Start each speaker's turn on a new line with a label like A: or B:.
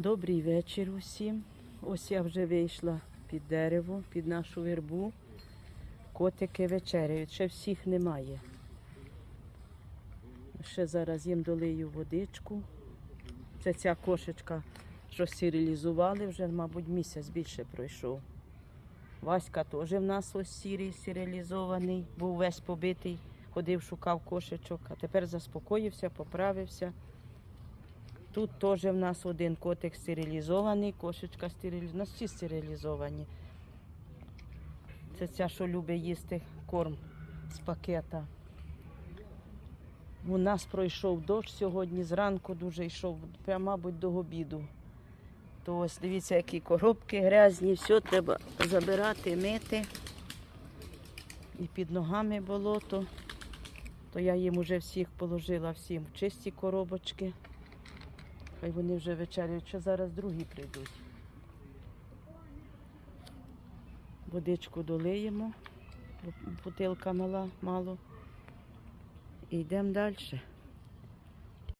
A: Добрий вечір усім. Ось я вже вийшла під дерево, під нашу вербу. Котики вечеряють, ще всіх немає. Ще зараз їм долию водичку. Це ця кошечка, що стерилізували, вже, мабуть, місяць більше пройшов. Васька теж в нас ось сірий стерилізований, був весь побитий, ходив, шукав кошечок, а тепер заспокоївся, поправився. Тут теж в нас один котик стерилізований, кошечка стерилізована, у нас всі стерилізовані. Це ця, що любить їсти корм з пакета. У нас пройшов дощ сьогодні, зранку дуже йшов, прямо, мабуть, до обіду. То ось дивіться, які коробки грязні, все треба забирати, мити. І під ногами болото. То я їм уже всіх положила всім в чисті коробочки. Хай вони вже вечеряють, що зараз другі прийдуть. Водичку долиємо, бо бутилка мала, мало. І йдемо далі.